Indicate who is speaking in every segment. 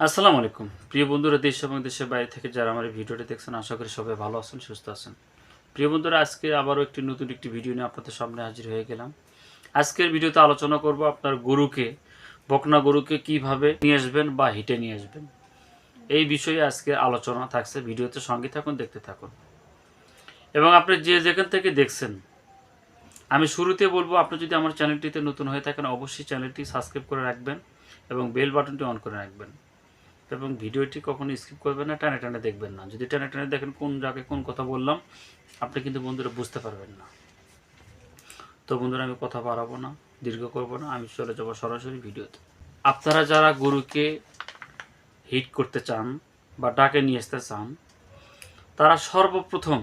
Speaker 1: আসসালামু আলাইকুম। প্রিয় বন্ধুরা, দেশ এবং দেশের বাইরে থেকে যারা আমার ভিডিওটি দেখছেন, আশা করি সবাই ভালো আছেন, সুস্থ আছেন। প্রিয় বন্ধুরা, আজকে আবারও একটি নতুন একটি ভিডিও নিয়ে আপনাদের সামনে হাজির হয়ে গেলাম। আজকের ভিডিওতে আলোচনা করব আপনার গরুকে, বকনা গরুকে কীভাবে নিয়ে আসবেন বা হিটে নিয়ে আসবেন। এই বিষয়ে আজকে আলোচনা থাকছে, ভিডিওতে সঙ্গে থাকুন, দেখতে থাকুন। এবং আপনি যে যেখান থেকে দেখছেন, আমি শুরুতে বলব, আপনি যদি আমার চ্যানেলটিতে নতুন হয়ে থাকেন, অবশ্যই চ্যানেলটি সাবস্ক্রাইব করে রাখবেন এবং বেল বাটনটি অন করে রাখবেন। এবং ভিডিওটি কখনো স্কিপ করবেন না, টানে টানে দেখবেন না। যদি টানে টানে দেখেন কোন জায়গায় কোন কথা বললাম, আপনি কিন্তু বন্ধুরা বুঝতে পারবেন না। তো বন্ধুরা, আমি কথা বাড়াবো না, দীর্ঘ করব না, আমি চলে যাব সরাসরি ভিডিওতে। আপনারা যারা গরুকে হিট করতে চান বা ডাকে নিয়ে আসতে চান, তারা সর্বপ্রথম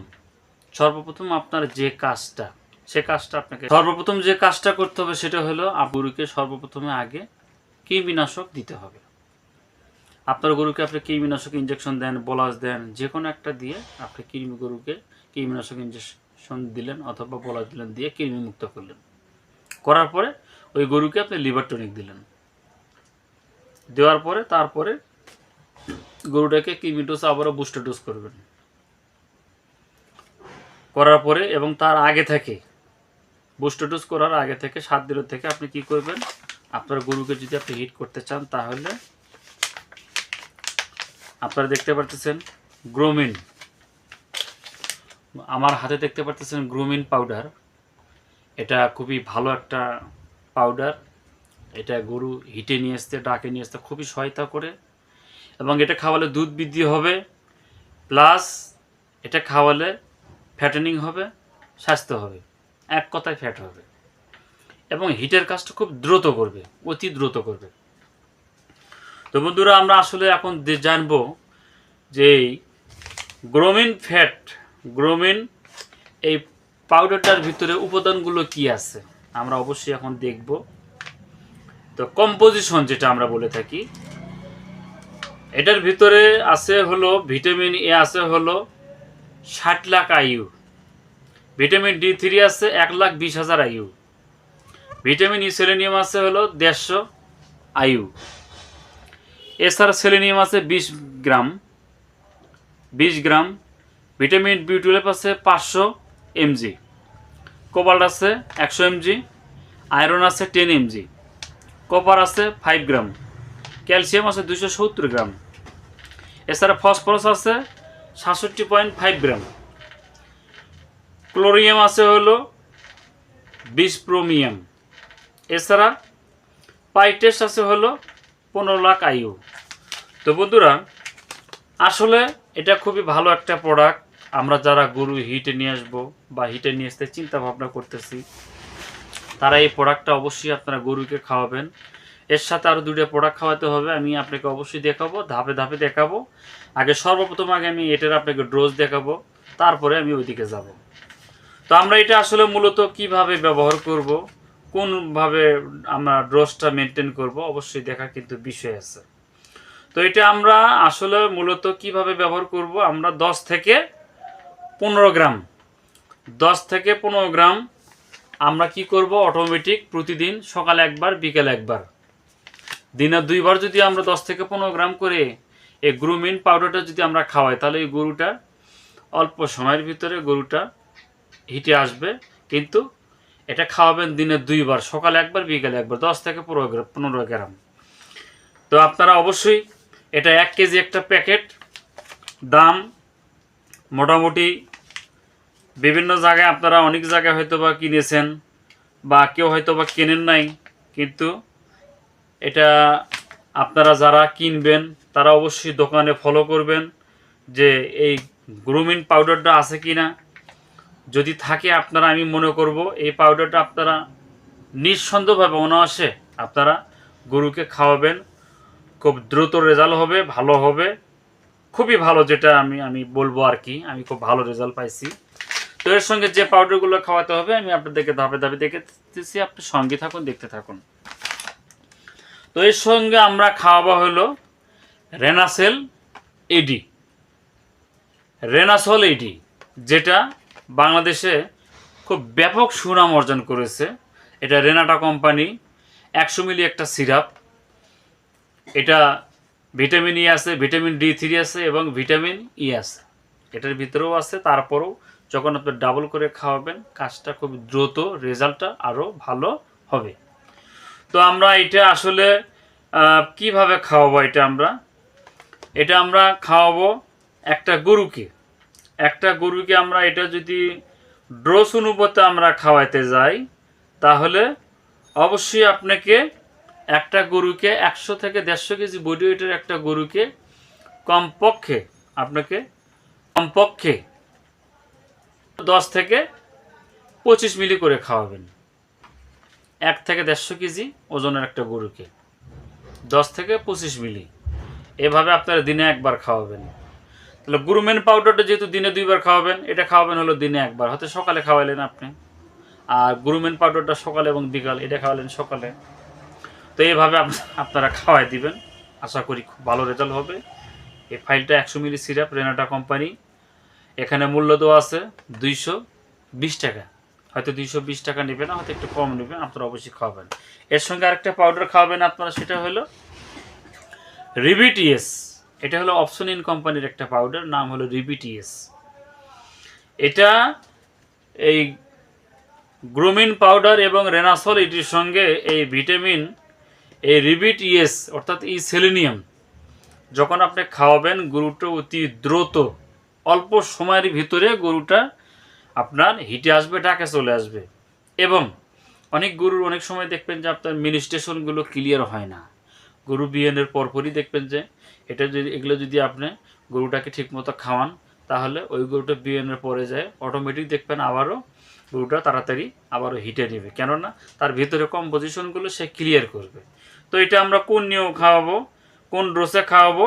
Speaker 1: সর্বপ্রথম আপনার যে কাজটা, সে কাজটা আপনাকে সর্বপ্রথম যে কাজটা করতে হবে সেটা হলো গরুকে সর্বপ্রথমে আগে কৃমিনাশক দিতে হবে। আপনার গরুকে আপনি কৃমিনাশক ইঞ্জেকশন দেন বলাস দেন যে কোনো একটা দিয়ে আপনি কৃমি গরুকে কৃমিনাশক ইঞ্জেকশন দিলেন অথবা বলাস দিলেন, দিয়ে কৃমি মুক্ত করলেন। করার পরে ওই গরুকে আপনি লিভার টনিক দিলেন। দেওয়ার পরে তারপরে গরুটাকে কৃমি ডোজ আবারও বুস্টার ডোজ করবেন। করার পরে এবং তার আগে থেকে বুস্টার ডোজ করার আগে থেকে, সাত দিনের থেকে আপনি কি করবেন? আপনার গরুকে যদি আপনি হিট করতে চান, তাহলে আপনারা দেখতে পারতেছেন গ্রোমিন। আমার হাতে দেখতে পারতেছেন গ্রোমিন পাউডার। এটা খুবই ভালো একটা পাউডার। এটা গরু হিটে নিয়ে আসতে, ডাকে নিয়ে আসতে খুবই সহায়তা করে। এবং এটা খাওয়ালে দুধ বৃদ্ধি হবে, প্লাস এটা খাওয়ালে ফ্যাটেনিং হবে, স্বাস্থ্য হবে, এক কথায় ফ্যাট হবে। এবং হিটের কাজটা খুব দ্রুত করবে, অতি দ্রুত করবে। তো বন্ধুরা, আমরা আসলে এখন জানব যে গ্রোমিন ফ্যাট, গ্রোমিন এই পাউডারটার ভিতরে উপাদানগুলো কি আছে, আমরা অবশ্যই এখন দেখব। তো কম্পোজিশন যেটা আমরা বলে থাকি, এটার ভিতরে আছে হলো ভিটামিন এ, আছে হলো ষাট lakh IU vitamin D three আছে এক লাখ বিশ হাজার আইউ ভিটামিন ই সেলেনিয়াম আছে হলো দেড়শো আইউ এছাড়া সেলেনিয়াম আছে বিশ গ্রাম। বিশ গ্রাম। ভিটামিন বি টুয়েলভ আছে পাঁচশো এমজি। কোবাল্ট আছে একশো এমজি। আয়রন আছে টেন এমজি। কপার আছে ফাইভ গ্রাম। ক্যালসিয়াম আছে দুশো সত্তর গ্রাম। এছাড়া ফসফরাস আছে সাতষট্টি পয়েন্ট ফাইভ গ্রাম। ক্লোরিয়াম আছে হলো বিশ প্রোমিয়াম। এছাড়া পাইটেস্ট আছে হলো পনেরো লাখ আইউ তো বন্ধুরা, আসলে এটা খুবই ভালো একটা প্রোডাক্ট আমরা যারা গরু হিটে নিয়ে আসব বা হিটে নিয়ে আসতে চিন্তা ভাবনা করতেছি, তারা এই প্রোডাক্টটা অবশ্যই আপনারা গরুকে খাওয়াবেন। এর সাথে আরও দুটো প্রোডাক্ট খাওয়াতে হবে, আমি আপনাকে অবশ্যই দেখাবো, ধাপে ধাপে দেখাবো। আগে সর্বপ্রথম আগে আমি এটার আপনাকে ডোজ দেখাবো, তারপরে আমি ওইদিকে যাব। তো আমরা এটা আসলে মূলত কীভাবে ব্যবহার করব কোনভাবে আমরা ডোজটা মেনটেন করব, অবশ্যই দেখা কিন্তু বিষয় আছে। তো এটা আমরা আসলে মূলত কীভাবে ব্যবহার করব, আমরা দশ থেকে পনেরো গ্রাম, দশ থেকে পনেরো গ্রাম আমরা কি করব অটোমেটিক প্রতিদিন সকালে একবার, বিকেলে একবার। দিনে দুইবার যদি আমরা দশ থেকে পনেরো গ্রাম করে এই গ্রুমিন পাউডারটা যদি আমরা খাওয়াই, তাহলে এই গরুটা অল্প সময়ের ভিতরে গরুটা হিটে আসবে, কিন্তু এটা খাওয়াবেন দিনে দুইবার, সকালে একবার, বিকেলে একবার, দশ থেকে পনেরো গ্রাম পনেরো গ্রাম। তো আপনারা অবশ্যই এটা এক কেজি একটা প্যাকেট, দাম মোটামুটি বিভিন্ন জায়গায় আপনারা অনেক জায়গায় হয়তো বা কিনেছেন বা কেউ হয়তো বা কেনেন নাই, কিন্তু এটা আপনারা যারা কিনবেন, তারা অবশ্যই দোকানে ফলো করবেন যে এই গ্রুমিন পাউডারটা আছে কি না যদি থাকে আপনারা, আমি মনে করব এই পাউডারটা আপনারা নিঃসন্দেহভাবে অনায়াসে আপনারা গরুকে খাওয়াবেন। খুব দ্রুত রেজাল্ট হবে, ভালো হবে। খুবই ভালো যেটা আমি আমি বলব আর কি, আমি খুব ভালো রেজাল্ট পাইছি। তো এর সঙ্গে যে পাউডারগুলো খাওয়াতে হবে, আমি আপনাদেরকে ধাপে ধাপে দেখেছি আপনি সঙ্গে থাকুন, দেখতে থাকুন। তো এর সঙ্গে আমরা খাওয়াবো হলো রেনাসেল এডি রেনাসল এডি যেটা বাংলাদেশে খুব ব্যাপক সুনাম অর্জন করেছে। এটা রেনাটা কোম্পানি, একশো মিলি একটা সিরাপ। এটা ভিটামিন ই আছে, ভিটামিন ডি থ্রি আছে এবং ভিটামিন ই আছে। এটার ভিতরেও আছে, তারপরেও যখন আপনি ডাবল করে খাওয়াবেন, কাজটা খুব দ্রুত, রেজাল্টটা আরও ভালো হবে। তো আমরা এটা আসলে কীভাবে খাওয়াবো এটা আমরা? এটা আমরা খাওয়াবো একটা গরুকে। একটা গরুকে আমরা এটা যদি ড্রোস অনুপাতে আমরা খাওয়াইতে যাই, তাহলে অবশ্যই আপনাকে একটা গরুকে একশো থেকে দেড়শো কেজি বডি ওয়েটের একটা গরুকে কমপক্ষে আপনাকে কমপক্ষে দশ থেকে পঁচিশ মিলি করে খাওয়াবেন। এক থেকে দেড়শো কেজি ওজনের একটা গরুকে। দশ থেকে পঁচিশ মিলি। এভাবে আপনারা দিনে একবার খাওয়াবেন। তাহলে গুরুমেন পাউডারটা যেহেতু দিনে দুইবার খাওয়াবেন, এটা খাওয়াবেন হলো দিনে একবার। হয়তো সকালে খাওয়াইলেন আপনি। আর গুরুমেন পাউডারটা সকালে এবং বিকাল, এটা খাওয়ালেন সকালে। তো এইভাবে আপনারা খাওয়াই দিবেন। আশা করি খুব ভালো রেজাল্ট হবে। এই ফাইলটা একশো মিলি সিরাপ, রেনাটা কোম্পানি এখানে মূল্য দেওয়া আছে দুইশো বিশ টাকা। হয়তো দুইশো বিশ টাকা নেবেন হয়তো একটু কম নেবেন, আপনারা অবশ্যই খাওয়াবেন। এর সঙ্গে আরেকটা পাউডার খাওয়াবেন আপনারা, সেটা হলো রিবিটিএস এটা হলো অপশন ইন কোম্পানির একটা পাউডার নাম হলো রিবিটিএস এটা এই গ্রুমিন পাউডার এবং রেনাসল এটির সঙ্গে এই ভিটামিন এই রিবিট ইএস অর্থাৎ এই সেলেনিয়াম যখন আপনি খাওয়াবেন গরুটা অতি দ্রুত, অল্প সময়ের ভিতরে গরুটা আপনার হিটে আসবে ডাকে চলে আসবে। এবং অনেক গরুর অনেক সময় দেখবেন যে আপনার মিনিস্ট্রেশনগুলো ক্লিয়ার হয় না। গরু বিয়ানের পরপরই দেখবেন যে এটা যদি, এগুলো যদি আপনি গরুটাকে ঠিকমতো খাওয়ান, তাহলে ওই গরুটা বিয়ানের পরে যায় অটোমেটিক দেখবেন আবারও গরুটা তাড়াতাড়ি আবারও হিটে নেবে। কেননা তার ভিতরে কম্পোজিশনগুলো সে ক্লিয়ার করবে। তো এটা আমরা কোন নিয়ম খাওয়াবো, কোন ডোসে খাওয়াবো,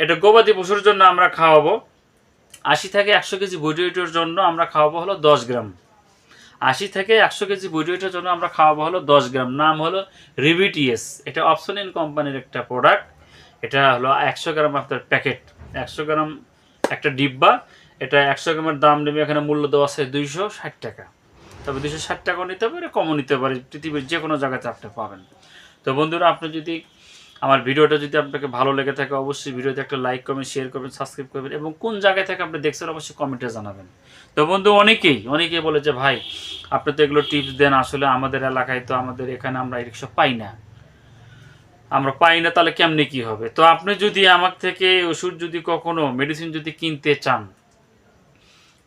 Speaker 1: এটা গবাদি পশুর জন্য আমরা খাওয়াবো। আশি থেকে একশো কেজি বডি ওয়েটের জন্য আমরা খাওয়াবো হলো দশ গ্রাম। আশি থেকে একশো কেজি বডি ওয়েটের জন্য আমরা খাওয়াবো হলো দশ গ্রাম। নাম হলো রিবিটিএস এটা অপশন ইন কোম্পানির একটা প্রোডাক্ট এটা হলো একশো গ্রাম আপনার প্যাকেট। একশো গ্রাম একটা ডিব্বা, এটা একশো গ্রামের দাম নেবে এখানে মূল্য দেওয়া আছে দুইশো ষাট টাকা। তবে দুইশো ষাট টাকাও নিতে পারে কমও নিতে পারে, পৃথিবীর যে কোনো জায়গাতে আপনি পাবেন। তো বন্ধুরা, আপনি যদি আমার ভিডিওটা যদি আপনাকে ভালো লেগে থাকে, অবশ্যই ভিডিওতে একটা লাইক করবেন শেয়ার করবেন সাবস্ক্রাইব করবেন এবং কোন জায়গায় থেকে আপনি দেখছেন অবশ্যই কমেন্টে জানাবেন। তো বন্ধু, অনেকেই অনেকেই বলে যে, ভাই, আপনি তো এগুলো টিপস দেন, আসলে আমাদের এলাকায় তো আমাদের এখানে আমরা এসব পাই না। আমরা পাই না, তাহলে কেমনে কি হবে? তো আপনি যদি আমার থেকে ওষুধ যদি কখনো মেডিসিন যদি কিনতে চান,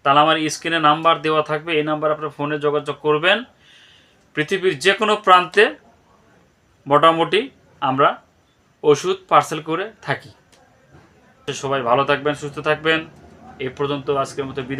Speaker 1: তাহলে আমার স্ক্রিনে নাম্বার দেওয়া থাকবে। এই নাম্বার আপনার ফোনে যোগাযোগ করবেন। পৃথিবীর যে কোনো প্রান্তে মোটামুটি আমরা ওষুধ পার্সেল করে থাকি। সবাই ভালো থাকবেন, সুস্থ থাকবেন। এ পর্যন্ত আজকের মতো বিদায়।